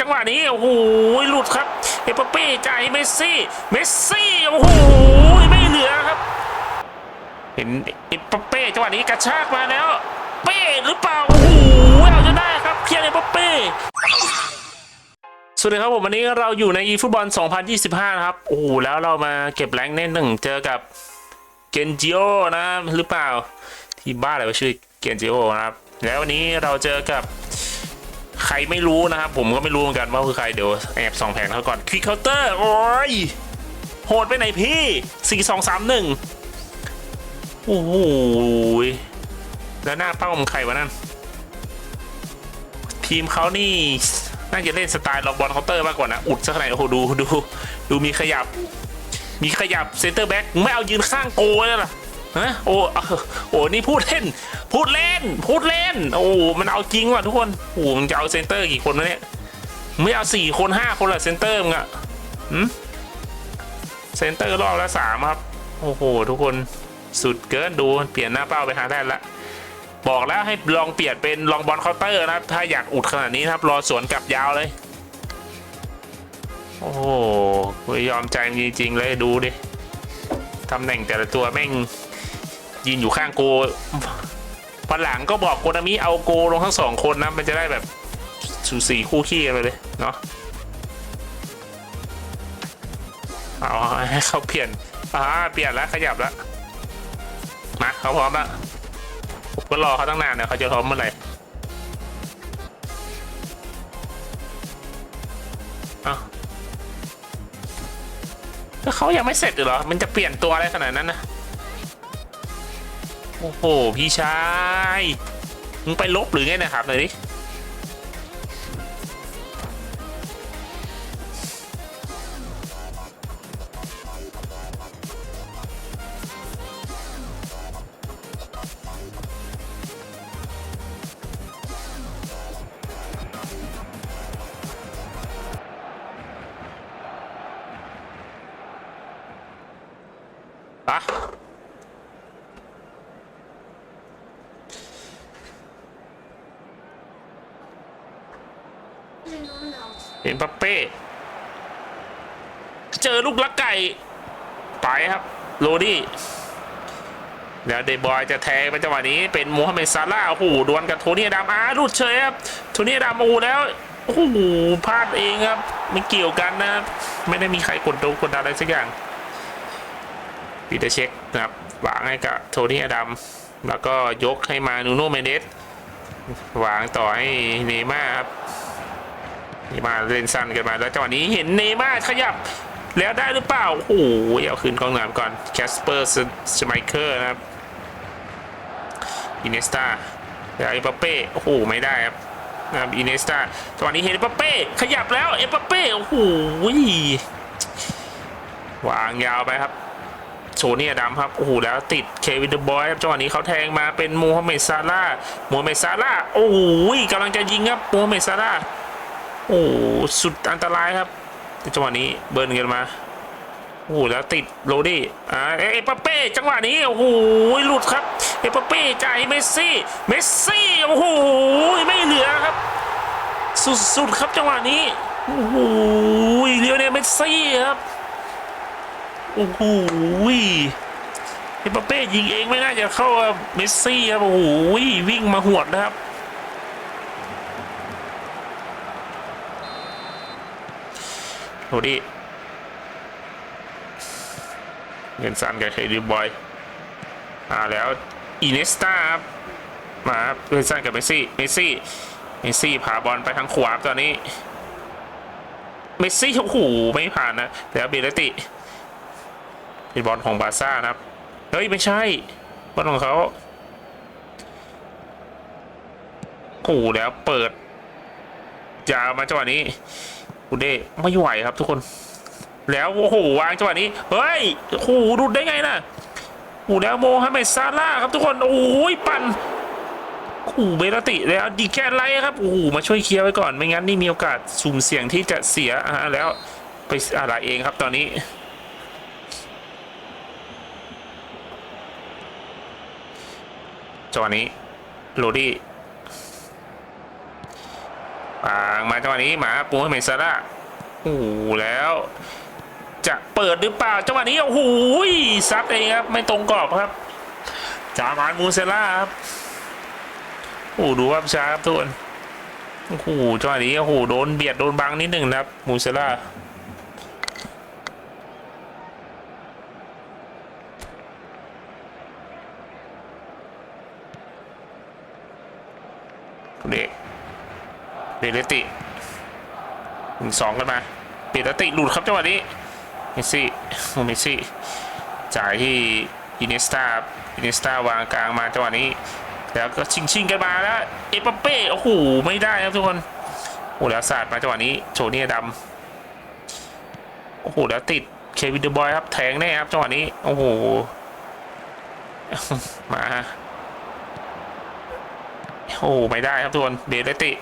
จังหวะนี้ โอ้โหหลุดครับเอปเป้จ่ายให้เมสซี่ เมสซี่ โอ้โห ไม่เหลือครับ เห็นเอปเป้จังหวะนี้กระชากมาแล้ว เป้หรือเปล่า โอ้โหเอาจะได้ครับเพียงเอปเป้สวัสดีครับผมวันนี้เราอยู่ใน e ฟุตบอล 2025 นะครับ โอ้โห แล้วเรามาเก็บแรงค์เน่นหนึ่งเจอกับเกนจิโอนะหรือเปล่า ที่บ้านอะไรวะชื่อเกนจิโอนะครับ แล้ววันนี้เราเจอกับ ใครไม่รู้นะครับ ผมก็ไม่รู้เหมือนกันว่าคือใครเดี๋ยวแอบส่องแผนเขาก่อนควิกเคาน์เตอร์โอ้ยโหดไปไหนพี่สี่สองสามหนึ่งโอ้โหแล้วหน้าเป้าของใครวะนั่น ทีมเขานี่น่าจะเล่นสไตล์ล็อกบอลเคาน์เตอร์มากกว่านะ อุดสักขนาดโอ้โหดูดูดูมีขยับ มีขยับเซนเตอร์แบ็กไม่เอายืนข้างโกเลยล่ะ ฮะโอ้โอ้นี่พูดเล่น พูดเล่น พูดเล่น โอ้มันเอาจริงว่ะทุกคนโอ้มันจะเอาเซนเตอร์กี่คนวะเนี่ยไม่เอาสี่คนห้าคนละเซนเตอร์มึงอะหืมเซนเตอร์รอบละสามครับ โอ้โห ทุกคนสุดเกินดูเปลี่ยนหน้าเป้าไปหาแทนละบอกแล้วให้ลองเปลี่ยนเป็นลองบอลเคาน์เตอร์นะครับ ถ้าอยากอุดขนาดนี้ครับ รอสวนกลับยาวเลย โอ้โหยอมใจจริงๆเลยดูดิตำแหน่งแต่ละตัวแม่ง ยืนอยู่ข้างโกวันหลังก็บอกโกนามิเอาโกลงทั้งสองคนนะ มันจะได้แบบสูสีคู่ขี้กันไปเลยเนาะเอาให้เขาเปลี่ยนอ่าเปลี่ยนแล้วขยับแล้วมาเขาพร้อมแล้วผมก็รอเขาตั้งนานเนี่ยเขาจะพร้อมเมื่อไหร่เอ้าก็เขายังไม่เสร็จอยู่เหรอ มันจะเปลี่ยนตัวอะไรขนาดนั้นนะ อ้โห พี่ชาย มึงไปลบหรือไงนะครับหน่อยดิปะ เอ็มบัปเป้เจอลูกลักไก่ไปครับโรดี้แล้วเดบอยจะแทงไปจังหวะนี้เป็นโมฮัมเหม็ดซาร่าโอ้โหดวลกับโทนี่ดามอารุดเฉยครับโทนี่ดามอ้โหแล้วโอ้โหพลาดเองครับไม่เกี่ยวกันนะครับไม่ได้มีใครกดดูกดดันอะไรสักอย่างปีเตอร์เช็คนะครับวางให้กับโทนี่อดัมแล้วก็ยกให้มานูโน่เมเดสวางต่อให้เนม่าครับ เนมาเล่นสั้นกันมาแล้วจังหวะนี้เห็นเนย์มาขยับ แล้วได้หรือเปล่า โอ้โหเอาคืนกองหนามก่อนแคสเปอร์สไมเคอร์นะครับอินเนสตาแล้วเอปเป้ โอ้โห ไม่ได้ครับนะครับอินเนสตาจังหวะนี้เห็นเอปเป้ ขยับแล้วเอปเป้ โอ้โหวางยาวไปครับโชนี่ดัมครับ โอ้โห แล้วติดเควินเดอะบอยครับ จังหวะนี้เขาแทงมาเป็นโมฮัมเหม็ดซาร่าห์โมฮัมเหม็ดซาร่า โอ้โหกำลังจะยิงครับ โมฮัมเหม็ดซาร่า โอ้โหสุดอันตรายครับจังหวะนี้เบิร์นกันมาโอ้โหแล้วติดโรดี้อ่าเอเปเป้จังหวะนี้โอ้โหหลุดครับเอเปเป้จ่ายให้เมสซี่เมสซี่โอ้โหไม่เหลือครับ สุดๆครับจังหวะนี้โอ้โหเลียวเนลเมสซี่ครับโอ้โหเอเปเป้ยิงเองไม่น่าจะเข้าเมสซี่ครับโอ้โหวิ่งมาหวดนะครับ โรดี้เงินซันกับเคดิบอยอาแล้วอินเนสตาครับมาเงินซันกับเมสซี่เมสซี่เมสซี่ผ่าบอลไปทางขวาตอนนี้เมสซี่โอ้โหไม่ผ่านนะแล้วเบลติเป็นบอลของบาซ่านะครับเฮ้ยไม่ใช่บอลของเขาโอ้โหแล้วเปิดยาวมาจังหวะนี้ กูเด้ไม่ไหวครับทุกคน แล้วโอ้โหวางจังหวะนี้ เฮ้ยโอ้โหดูดได้ไงนะโอ้โหแล้วโมฮัมเหม็ดซาร่าครับทุกคนโอ้ยปั่นโอ้โหเบลติแล้วดีแกนไลครับโอ้โหมาช่วยเคลียร์ไว้ก่อนไม่งั้นนี่มีโอกาสสุ่มเสี่ยงที่จะเสียอ่าแล้วไปอะไรเองครับตอนนี้จังหวะนี้โรดี้ ปางมาจังหวะนี้หมาปูให้เมซาร่าโอ้โหแล้ว จะเปิดหรือเปล่าจังหวะนี้โอ้โหซัดเองครับไม่ตรงกรอบครับจามานมูเซล่าครับโอ้ดูว่าช้าครับทุกคนโอ้โหจังหวะนี้โอ้โหโดนเบียดโดนบังนิดหนึ่งนะครับมูเซล่าเด็ก เบเลติหนึ่งสองกันมาเบเลติหลุดครับจังหวะนี้เมสซี่โอเมสซี่จ่ายที่อินเนสตาอินเนสตาวางกลางมาจังหวะนี้ แล้วก็ชิงชิงกันมาแล้วเอปเป้โอ้โหไม่ได้ครับทุกคนโอ้แล้วศาสตร์มาจังหวะนี้โชเนียดำโอ้โหแล้วติดเควินเดอร์บอยครับแทงแน่ครับจังหวะนี้โอ้โหมาโอ้ไม่ได้ครับทุกคนเบเลติ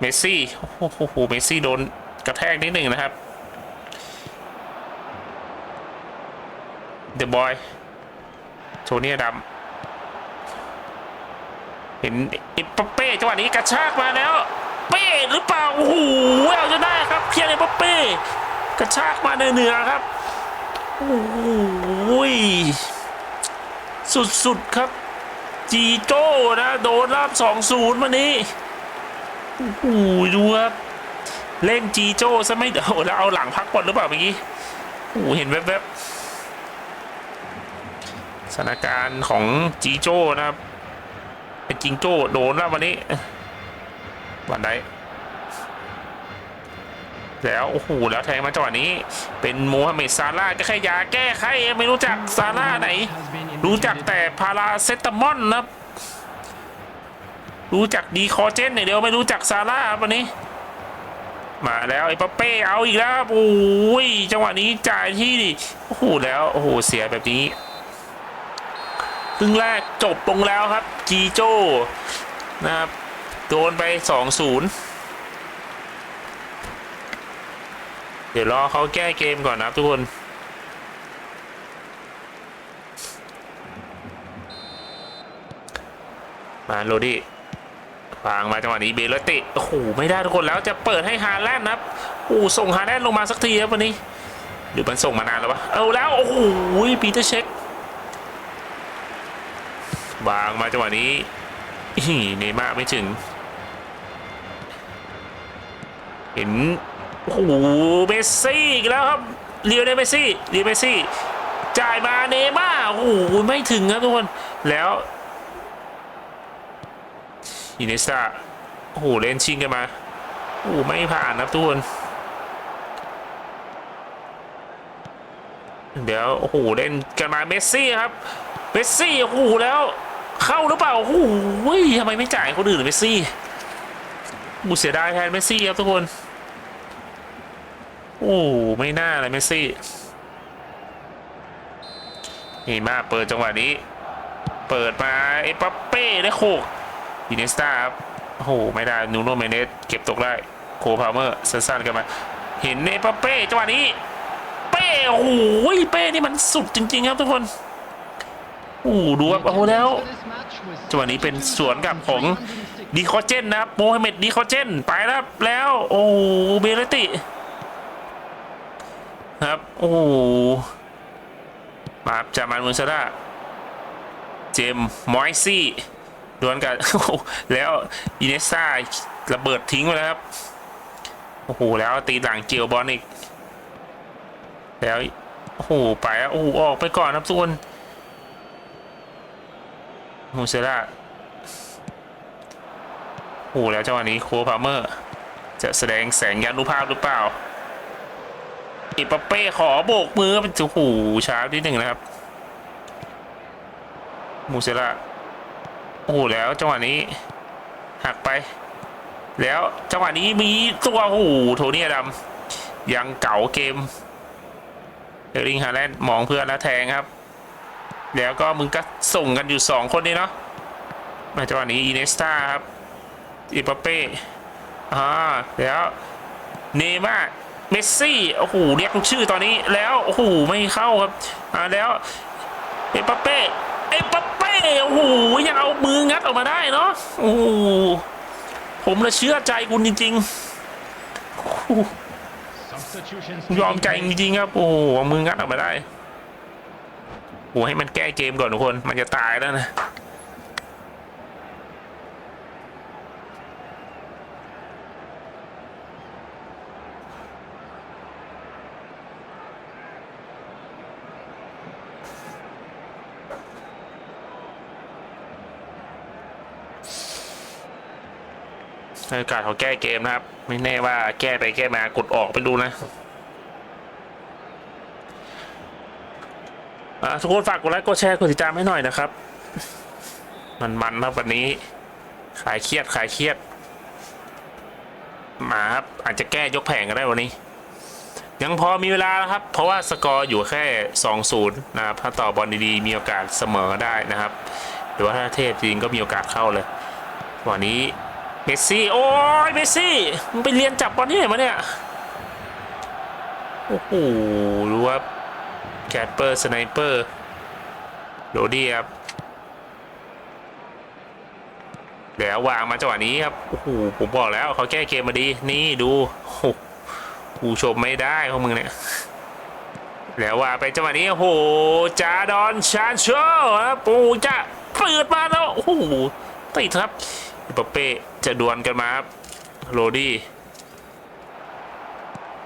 เมสซี่โอ้โหเมสซี่โดนกระแทกนิดหนึ่งนะครับเดอะบอยโชเนียดำเห็นเอปเป้จังหวะนี้กระชากมาแล้ว เป้หรือเปล่าโอ้โหเอาจะได้ครับเพียงเอปเป้กระชากมาเหนือครับโอ้โหสุดๆครับจีโจ้นะ โดนรับสองศูนย์มานี้ โอ้โหดูครับเล่นจีโจ้ซะไม่เอาแล้วเอาหลังพักบอลหรือเปล่าเมื่อกี้โอ้เห็นแวบๆสถานการณ์ของจีโจ้นะครับเป็นจิงโจ้โดนแล้ววันนี้วันไหนแล้วโอ้โหแล้วแทงมาจังหวะนี้ เป็นโมฮัมเหม็ดซาร่าห์จะแค่ยาแก้ไขไม่รู้จักซาร่าไหน รู้จักแต่พาราเซตามอลนะครับ รู้จักดีคอเจนอย่างเดียวไม่รู้จักซาร่าครับวันนี้ มาแล้วไอ้ปาเป้เอาอีกแล้วโอ้ยจังหวะนี้จ่ายที่ดิโอ้โหแล้วโอ้โหเสียแบบนี้ครึ่งแรกจบลงแล้วครับจีโจ้นะครับโดนไป 2-0 เดี๋ยวรอเขาแก้เกมก่อนนะครับทุกคนมาโรดี้ วางมาจังหวะนี้เบลติ โอ้โห ไม่ได้ทุกคนแล้วจะเปิดให้ฮาแลนด์นะครับโอ้ส่งฮาแลนด์ลงมาสักทีครับวันนี้ หรือมันส่งมานานแล้ววะ เอาแล้ว โอ้โห ปีเตอร์เช็ควางมาจังหวะนี้เนย์มาไม่ถึง เห็น โอ้โห เมสซี่อีกแล้วครับ เรียวเนเมสซี่ เรียวเมสซี่ จ่ายมาเนย์มาโอ้โห ไม่ถึงครับทุกคน แล้ว อินเนสตาโอ้โหเล่นชิงกันมาโอ้โหไม่ผ่านครับทุกคนเดี๋ยวโอ้โหเล่นกันมาเมสซี่ครับเมสซี่โอ้โหแล้วเข้าหรือเปล่าโอ้โหทำไมไม่จ่ายคนอื่นเมสซี่บูเสียดายแทนเมสซี่ครับทุกคนโอ้ไม่น่าเลยเมสซี่นี่มาเปิดจังหวะนี้ เปิดมาเอปเป้ได้โคก อินเนสตาครับโอ้โหไม่ได้นูโนเมเนสเก็บตกได้โคพาวเมอร์สั้นๆกันมา เห็นเอปัปเป้จังหวะนี้ เป้โอ้โหเป้นี่มันสุดจริง ๆ ครับทุกคนโอ้โหดูครับโอ้โหแล้วจังหวะนี้เป็นสวนกับของดีคอเจนนะครับโมฮัมเหม็ดดีคอเจนไปแล้วแล้วโอ้โหเบลติครับโอ้โหมาบจามันมุนซาร่าเจมมอยซี่ ดวลกันโอ้โหแล้วอินเนสซ่าระเบิดทิ้งไปแล้วครับ โอ้โห แล้วตีหลังเกี่ยวบอลอีก แล้ว โอ้โห ไปแล้วโอ้โห ออกไปก่อนครับทุกคนมูเซล่าโอ้โห แล้วจังหวะนี้โคพาเมอร์ จะแสดงแสงยานุภาพหรือเปล่าอิปเป้ขอโบกมือเป็นโอ้โหช้านิดหนึ่งนะครับ มูเซล่า โอ้โหแล้วจังหวะนี้หักไป แล้วจังหวะนี้มีตัวโอ้โหโทนี่ดำยังเก่าเกมเอริงฮาแลนด์มองเพื่อนแล้วแทงครับ แล้วก็มึงก็ส่งกันอยู่สองคนนี้เนาะมาจังหวะนี้อินเนสตาครับอิปาเป้อ่าแล้วเนย์มาเมสซี่โอ้โหเรียกทุกชื่อตอนนี้แล้วโอ้โหไม่เข้าครับอ่าแล้วเอปาเป้เอปาเป้ โอ้โหยังเอามืองัดออกมาได้เนาะโอ้โหโหผมละเชื่อใจคุณจริง Substitutions ๆยอมใจจริงๆครับโอ้โหเอามืองัดออกมาได้โอ้ให้มันแก้เกมก่อนทุกคน มันจะตายแล้วนะ โอกาสเขาแก้เกมนะครับ ไม่แน่ว่าแก้ไปแก้มากดออกไปดูนะทุกคนฝากกดไลค์กดแชร์กดติดตามให้หน่อยนะครับ มันมันครับวันนี้ขายเครียดขายเครียดมาครับอาจจะแก้ยกแผงก็ได้วันนี้ ยังพอมีเวลานะครับ เพราะว่าสกอร์อยู่แค่ 2-0 นะครับถ้าต่อบอลดีๆ มีโอกาสเสมอได้นะครับ หรือว่าถ้าเทพจริงก็มีโอกาสเข้าเลยวันนี้ เมสซี่ โอ้ยเมสซี่ มึงไปเรียนจับบอลที่ไหนมาเนี่ย โอ้โหรู้ว่าแคปเปอร์สไนเปอร์โรดี้ครับ แล้ววางมาจังหวะนี้ครับ โอ้โห ผมบอกแล้วเขาแก้เกมมาดี นี่ดูโอ้โหกูชมไม่ได้พวกมึงเนี่ย แล้วว่าไปจังหวะนี้ โอ้โหจาดอนชานโชครับโอ้จะเปิดมาแล้ว โอ้โหติดครับ ปาเป้จะดวลกันมาครับโรดี้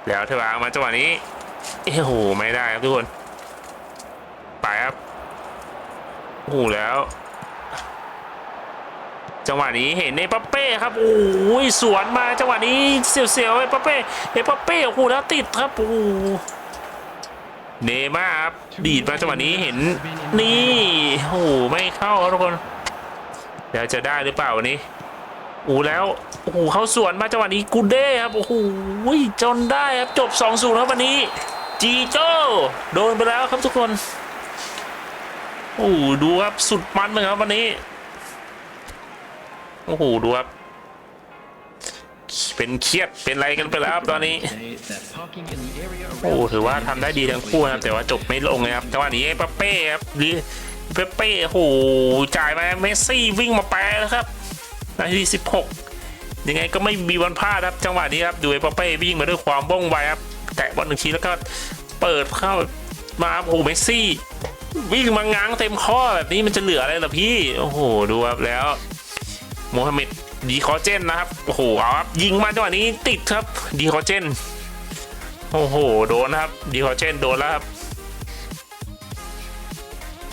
แล้วเทวางมาจังหวะนี้โอ้โหไม่ได้ครับทุกคนไปครับโอ้โหแล้ว จังหวะนี้เห็นเอปาเป้ครับโอ้ยสวนมาจังหวะนี้เสียวๆเอปาเป้เอปาเป้โอ้โหแล้วติดครับโอ้เนย์ม่าครับดีดมาจังหวะนี้เห็นนี่โอ้โหไม่เข้าครับทุกคนเดี๋ยวจะได้หรือเปล่าวันนี้ โอ้แล้วโอ้โหเขาสวนมาจังหวะนี้กูเด้ครับโอ้โหจนได้ครับจบ2อศูนย์ครับวันนี้ จีโจ้โดนไปแล้วครับทุกคนโอ้โหดูครับสุดมันเลยครับวันนี้โอ้โหดูครับเป็นเครียดเป็นอะไรกันไปแล้วครับตอนนี้โอ้ถือว่าทำได้ดีทั้งคู่นะครับแต่ว่าจบไม่ลงเลยครับจังหวะนี้เปเป้ครับดีเปเป้โอ้โหจ่ายมาเมสซี่วิ่งมาแปรแล้วครับ นาทีสิบหกยังไงก็ไม่มีวันพลาดครับ จังหวะนี้ครับดูเอเปเป้วิ่งมาด้วยความว่องไวครับ แตะบอลหนึ่งทีแล้วก็เปิดเข้ามาโอ้โหเมสซี่ วิ่งมาง้างเต็มข้อแบบนี้มันจะเหลืออะไรล่ะพี่โอ้โหดูครับแล้วโมฮัมเหม็ดดีคอเจนนะครับโอ้โหเอาครับยิงมาจังหวะนี้ติดครับดีคอเจนโอ้โหโดนนะครับดีคอเจนโดนแล้วครับ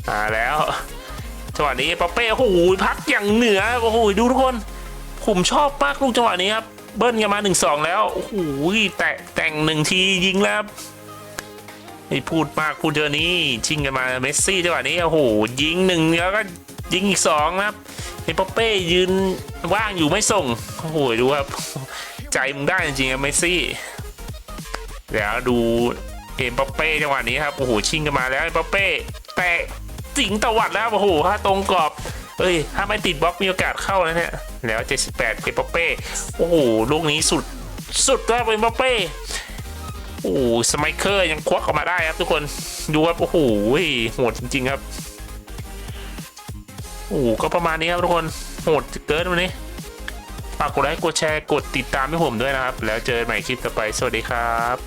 มาแล้ว จังหวะนี้ปาเป้โอ้โหพักอย่างเหนือโอ้โหดูทุกคนผมชอบมากลูกจังหวะนี้ครับเบิ้ลกันมาหนึ่งสองแล้วโอ้โหแตะแต่งหนึ่งทียิงแล้วครับไม่พูดมากพูดเจอนี้ชิงกันมาเมสซี่จังหวะนี้โอ้โหยิงหนึ่งแล้วก็ยิงอีกสองนะครับเอ็มบัปเป้ยืนว่างอยู่ไม่ส่งโอ้โหดูครับ ใจมึงได้จริงๆอะเมสซี่เดี๋ยวดูเอ็มบัปเป้จังหวะนี้ครับโอ้โหชิงกันมาแล้วเอ็มบัปเป้แตะ สิงตวัดแล้วโอ้โหถ้าตรงกรอบ เอ้ย ถ้าไม่ติดบล็อกมีโอกาสเข้านะเนี่ยแล้ว78เอ็มบัปเป้โอ้โหลูกนี้สุดสุดแล้วเอ็มบัปเป้โอ้โหสไมเคอร์ยังควักออกมาได้ครับทุกคนดูครับโอ้โหโหดจริง ๆ ครับโอ้โหก็ประมาณนี้ครับทุกคนโหดเกินวันนี้ฝากกดไลค์กดแชร์กดติดตามให้ผมด้วยนะครับ แล้วเจอกันใหม่คลิปต่อไปสวัสดีครับ